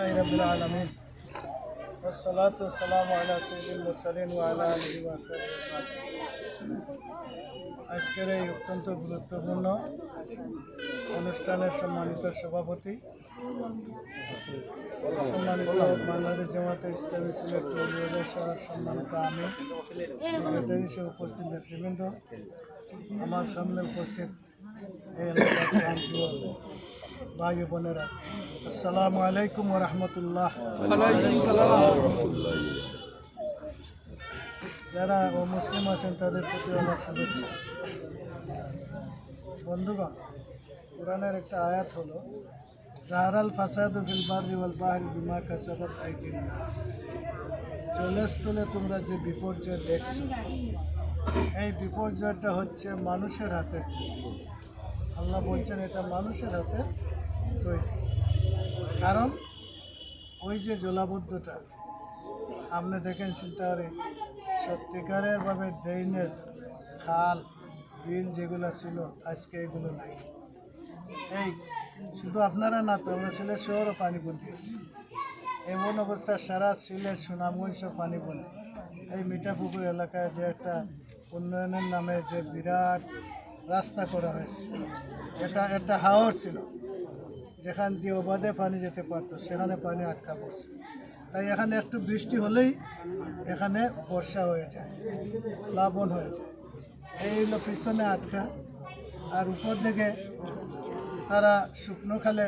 لله رب العالمين والصلاة والسلام على سيد المرسلين وعلى آله وصحبه أجمعين। আজকের এই অত্যন্ত গুরুত্বপূর্ণ অনুষ্ঠানের সম্মানিত সভাপতি সম্মানিত বাংলাদেশ জামাতে ইসলামী সিলেট পরিবারের সবার সম্মানিত আমি সেক্রেটারি সহ উপস্থিত নেতৃবৃন্দ আমার সামনে উপস্থিত এই এলাকার প্রান্তীয় ভাই বোনেরা, আসসালামু আলাইকুম রহমতুল্লাহ। যারা ও মুসলিম আছেন, তাদের প্রতি আমার শুভেচ্ছা। বন্ধুগণ, কোরআনের একটা আয়াত হলো, জাহারাল ফাসাদু ফিল বাররি ওয়াল বাহরি বিমা কাসাবাত আইদিন নাস। জলস্থলে তোমরা যে বিপর্যয় দেখছ, এই বিপর্যয়টা হচ্ছে মানুষের হাতে। আল্লাহ বলছেন, এটা মানুষের হাতে তৈরি। কারণ ওই যে জলাবদ্ধতা, আপনি দেখেন চিন্তা করে সত্যিকারের ভাবে ড্রেনেজ খাল, বিল যেগুলো ছিল, আজকে এগুলো নাই। এই, শুধু আপনারা না, তো আমরা সিলেট শহরও পানিবন্দি আছি। এমন অবস্থা, সারা সিলেট, সুনামগঞ্জ পানিবন্দি। এই মিঠাপুকুর এলাকায় যে একটা উন্নয়নের নামে যে বিরাট রাস্তা করা হয়েছে, এটা একটা হাওর ছিল। যেখান দিয়ে ওবাদে পানি যেতে পারতো, সেখানে পানি আটকা পড়ছে। তাই এখানে একটু বৃষ্টি হলেই এখানে বর্ষা হয়ে যায়, প্লাবন হয়ে যায়। এই হলো পিছনে আটকা। আর উপর দিকে তারা শুকনো খালে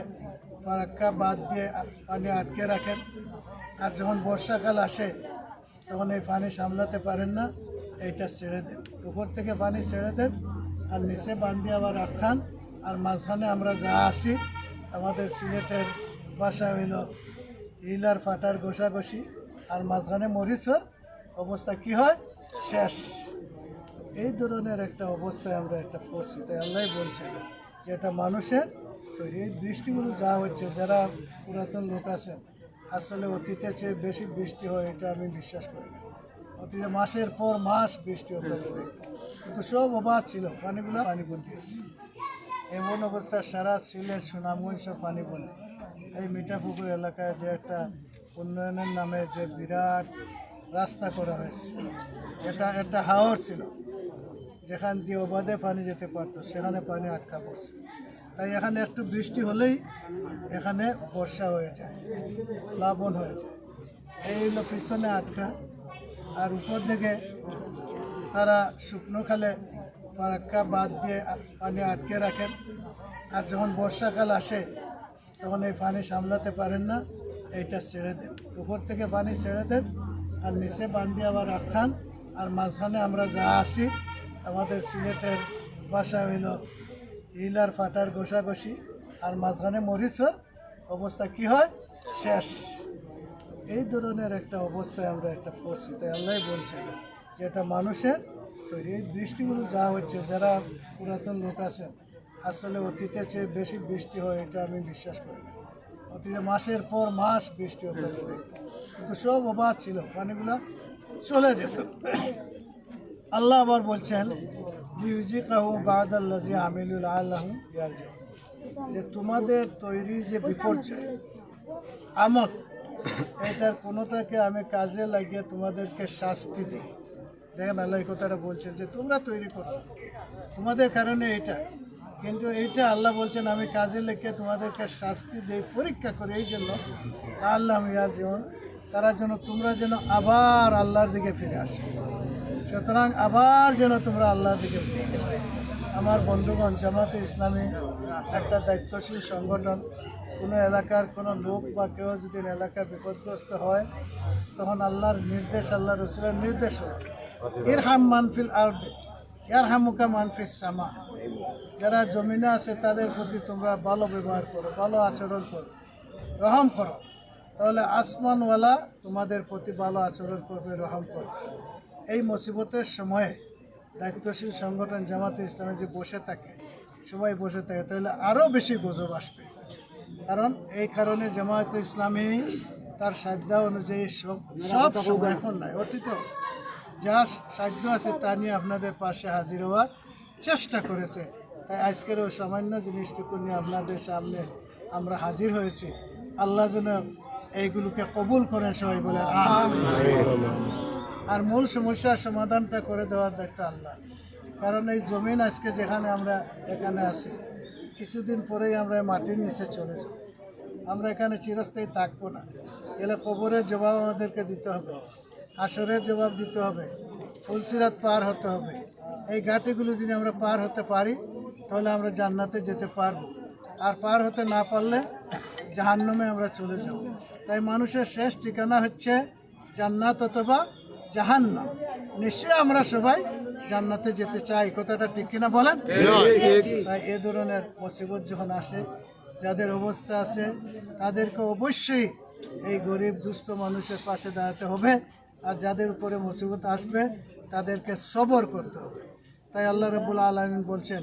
ফারাক্কা বাদ দিয়ে পানি আটকে রাখেন। আর যখন বর্ষাকাল আসে, তখন এই পানি সামলাতে পারেন না, এইটা ছেড়ে দেন। উপর থেকে পানি ছেড়ে দেন, আর নিচে বান্ধি আবার আটকান। আর মাঝখানে আমরা যা আসি আমাদের সিলেটের বাসা হইল ইলার ফাটার গোসাগসি আর মাঝখানে মরিচর অবস্থা কি হয়? শেষ। এই ধরনের একটা অবস্থায় আমরা একটা পড়ছি, তাই আল্লাহ বলছেন যে এটা মানুষের তৈরি এই বৃষ্টিগুলো যা হচ্ছে, যারা পুরাতন লোক আছেন, আসলে অতীতের চেয়ে বেশি বৃষ্টি হয়, এটা আমি বিশ্বাস করি অতীতে মাসের পর মাস বৃষ্টি হতে কিন্তু সব অবাধ ছিল, পানিগুলো পানি আছে। এমন অবস্থা সারা সিলেট সুনামগঞ্জ বন্দি এই মিঠাপুকুর এলাকায় যে একটা উন্নয়নের নামে যে বিরাট রাস্তা করা হয়েছে, এটা একটা হাওর ছিল, যেখান দিয়ে অবাধে পানি যেতে পারতো, সেখানে পানি আটকা পড়ছে। তাই এখানে একটু বৃষ্টি হলেই এখানে বর্ষা হয়ে যায়, প্লাবন হয়ে যায়। এই হলো পিছনে আটকা, আর উপর দিকে তারা শুকনো খালে ফারাক্কা বাদ দিয়ে পানি আটকে রাখেন। আর যখন বর্ষাকাল আসে, তখন এই পানি সামলাতে পারেন না। এইটা ছেড়ে দেন। উপর থেকে পানি ছেড়ে দেন আর নিচে বান্ধি আবার আটকান। আর মাঝখানে আমরা যা আসি, আমাদের সিলেটের বাসা হইল আর ফাটার গোসাগসি আর মাঝখানে মরিচর অবস্থা কি হয়? শেষ। এই ধরনের একটা অবস্থায় আমরা একটা তাই আল্লাহ বলছেন যে এটা মানুষের তৈরি। এই বৃষ্টিগুলো যা হচ্ছে, যারা পুরাতন লোক আছেন, আসলে অতীতের চেয়ে বেশি বৃষ্টি হয় এটা আমি বিশ্বাস করি অতীতে মাসের পর মাস বৃষ্টি হতে কিন্তু সব অবাধ ছিল, পানিগুলো চলে যেত। আল্লাহ আবার বলছেন বাদাল্লাজি আমিলুল আল্লাহু ইয়ারজিউ। যে তোমাদের তৈরি যে বিপর্যয়, আমত, এটার কোনোটাকে আমি কাজে লাগিয়ে তোমাদেরকে শাস্তি দিই। দেখেন আল্লাহ এই কথাটা বলছেন যে তোমরা তৈরি করছ। তোমাদের কারণে এটা। কিন্তু এইটা আল্লাহ বলছেন, আমি কাজে লেগে তোমাদেরকে শাস্তি দিই, পরীক্ষা করি এই জন্য। আল্লাহ ইয়ার যেমন, তারা যেন তোমরা যেন আবার আল্লাহর দিকে ফিরে আসো। সুতরাং আবার যেন তোমরা আল্লাহর দিকে ফিরে আসো। আমার বন্ধুগণ, জামাতে ইসলামী একটা দায়িত্বশীল সংগঠন, কোনো এলাকার কোনো লোক বা কেউ যদি এলাকা বিপদগ্রস্ত হয়, তখন আল্লাহর নির্দেশ আল্লাহ রসুলের নির্দেশ হয় এর হাম মানফিল আউট ইয়ার হামুকা মানফিস সামা। যারা জমিনে আছে, তাদের প্রতি তোমরা ভালো ব্যবহার করো, ভালো আচরণ করো, রহম করো। তাহলে আসমানওয়ালা তোমাদের প্রতি ভালো আচরণ করবে, রহম করবে। এই মুসিবতের সময়ে দায়িত্বশীল সংগঠন জামাতে ইসলামে যে বসে থাকে, সবাই বসে থাকে, তাহলে আরও বেশি গজব আসবে। কারণ এই কারণে জামায়াত ইসলামী তার সাধ্য অনুযায়ী সব সব এখন নাই, অতীতেও। যা সাধ্য আছে তা নিয়ে আপনাদের পাশে হাজির হওয়ার চেষ্টা করেছে। তাই আজকের ওই সামান্য জিনিসটুকু নিয়ে আপনাদের সামনে আমরা হাজির হয়েছি। আল্লাহ যেন এইগুলোকে কবুল করেন সবাই বলে আর মূল সমস্যার সমাধানটা করে দেওয়ার দায়িত্ব আল্লাহ। কারণ এই জমিন আজকে যেখানে আমরা এখানে আছি, কিছুদিন পরেই আমরা মাটির নিচে চলে যাব। আমরা এখানে চিরস্থায়ী থাকব না। এলে কবরের জবাব আমাদেরকে দিতে হবে। আসরের জবাব দিতে হবে। ফুলসিরাত পার হতে হবে। এই ঘাটিগুলো যদি আমরা পার হতে পারি তাহলে আমরা জান্নাতে যেতে পারব। আর পার হতে না পারলে জাহান্নামে আমরা চলে যাব। তাই মানুষের শেষ ঠিকানা হচ্ছে জান্নাত অথবা জাহান্নাম। নিশ্চয়ই আমরা সবাই জান্নাতে যেতে চাই। কথাটা ঠিক কিনা বলেন? তাই এ ধরনের মুসিবত যখন আসে যাদের অবস্থা আছে তাদেরকে অবশ্যই এই গরিব দুস্থ মানুষের পাশে দাঁড়াতে হবে। আর যাদের উপরে মুসিবত আসবে, তাদেরকে সবর করতে হবে। তাই আল্লাহ রবুল আলমিন বলছেন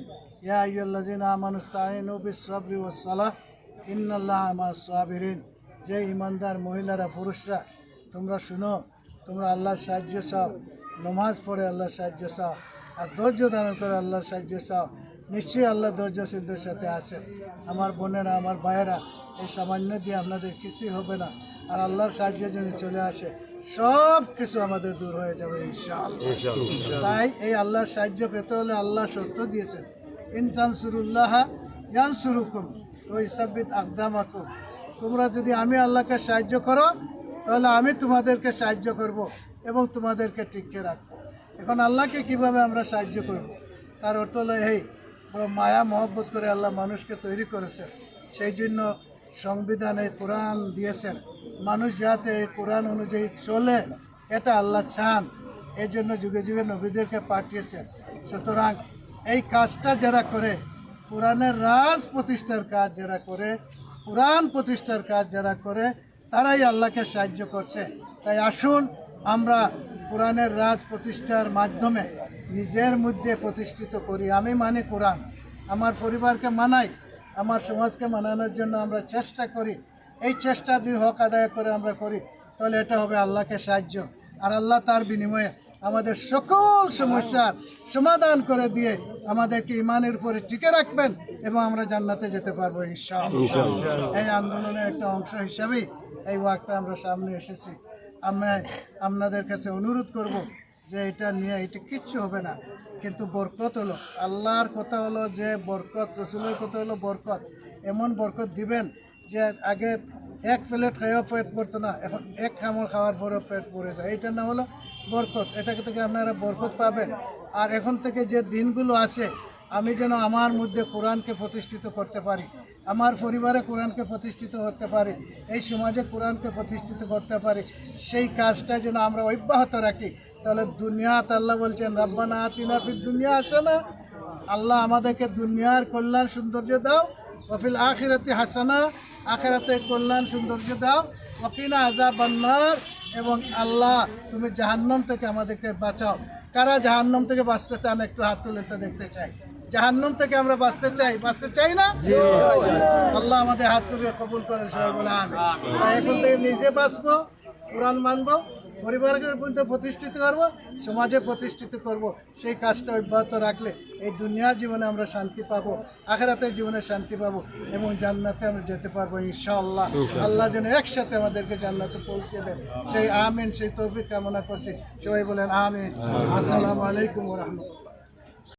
সাবিরিন। যে ইমানদার মহিলারা, পুরুষরা, তোমরা শুনো, তোমরা আল্লাহর সাহায্য চাও, নমাজ পড়ে আল্লাহর সাহায্য চাও, আর ধৈর্য ধারণ করে আল্লাহর সাহায্য চাও। নিশ্চয়ই আল্লাহ ধৈর্যশীলদের সাথে আসে আমার বোনেরা, আমার ভাইয়েরা, এই সামান্য দিয়ে আপনাদের কিছুই হবে না। আর আল্লাহর সাহায্য যদি চলে আসে সব কিছু আমাদের দূর হয়ে যাবে ইনশাআল্লাহ। তাই এই আল্লাহর সাহায্য পেতে হলে আল্লাহ সত্য দিয়েছেন। ইনতান সুরুল্লাহ ইয়ান সুরুকুম ওই সাব্বিত আকদামাকুম। তোমরা যদি আমি আল্লাহকে সাহায্য করো তাহলে আমি তোমাদেরকে সাহায্য করব এবং তোমাদেরকে টিকে রাখব। এখন আল্লাহকে কীভাবে আমরা সাহায্য করব? তার অর্থ হলো এই মায়া মহব্বত করে আল্লাহ মানুষকে তৈরি করেছেন। সেই জন্য সংবিধানে কোরআন দিয়েছেন। মানুষ যাতে এই কোরআন অনুযায়ী চলে, এটা আল্লাহ চান। এই জন্য যুগে যুগে নবীদেরকে পাঠিয়েছেন। সুতরাং এই কাজটা যারা করে, কোরআনের রাজ প্রতিষ্ঠার কাজ যারা করে, কোরআন প্রতিষ্ঠার কাজ যারা করে, তারাই আল্লাহকে সাহায্য করছে। তাই আসুন আমরা কোরআনের রাজ প্রতিষ্ঠার মাধ্যমে নিজের মধ্যে প্রতিষ্ঠিত করি। আমি মানি কোরআন। আমার পরিবারকে মানাই। আমার সমাজকে মানানোর জন্য আমরা চেষ্টা করি। এই চেষ্টা যদি হক আদায় করে আমরা করি তাহলে এটা হবে আল্লাহকে সাহায্য। আর আল্লাহ তার বিনিময়ে আমাদের সকল সমস্যার সমাধান করে দিয়ে আমাদেরকে ইমানের উপরে টিকে রাখবেন এবং আমরা জান্নাতে যেতে পারব ইনশাআল্লাহ। এই আন্দোলনের একটা অংশ হিসাবেই এই ওয়াকটা আমরা সামনে এসেছি। আমরা আপনাদের কাছে অনুরোধ করব যে এটা নিয়ে এটা কিচ্ছু হবে না। কিন্তু বরকত হলো। আল্লাহর কথা হলো যে বরকত, রসুলের কথা হলো বরকত। এমন বরকত দিবেন যে আগে এক প্লেট খাওয়া পেট পড়তো না, এখন এক খামর খাওয়ার পরেও পেট পড়ে যায়। এটা না হলো বরকত। এটাকে থেকে আপনারা বরকত পাবেন। আর এখন থেকে যে দিনগুলো আসে আমি যেন আমার মধ্যে কোরআনকে প্রতিষ্ঠিত করতে পারি, আমার পরিবারে কোরআনকে প্রতিষ্ঠিত করতে পারি, এই সমাজে কোরআনকে প্রতিষ্ঠিত করতে পারি, সেই কাজটা যেন আমরা অব্যাহত রাখি। তাহলে দুনিয়াত আল্লাহ বলছেন, রাব্বানা আতিনা ফিদ দুনিয়া আছে না আল্লাহ আমাদেরকে দুনিয়ার কল্যাণ সৌন্দর্য দাও ওফিল আখিরাতে হাসানা আখেরাতে কল্যাণ সৌন্দর্য দাও ওকিনা আজাব বান্নার এবং আল্লাহ, তুমি জাহান্নাম থেকে আমাদেরকে বাঁচাও। কারা জাহান্নাম থেকে বাঁচতে চান, একটু হাত তুলে দেখতে চাই। জাহান্নাম থেকে আমরা বাঁচতে চাই বাঁচতে চাই না? আল্লাহ আমাদের হাত তুলে কবুল করেন সবাই বলে আমি এখন থেকে নিজে বাঁচবো, কোরআন মানবো পরিবারকে মধ্যে প্রতিষ্ঠিত করব সমাজে প্রতিষ্ঠিত করব। সেই কাজটা অব্যাহত রাখলে এই দুনিয়ার জীবনে আমরা শান্তি পাবো আখেরাতের জীবনে শান্তি পাবো এবং জান্নাতে আমরা যেতে পারব ইনশাআল্লাহ। আল্লাহ যেন একসাথে আমাদেরকে জান্নাতে পৌঁছে দেন। সেই আমিন সেই তৌফিক কামনা করছি। সবাই বলেন আমিন। আসসালামু আলাইকুম রহমতুল্লাহ।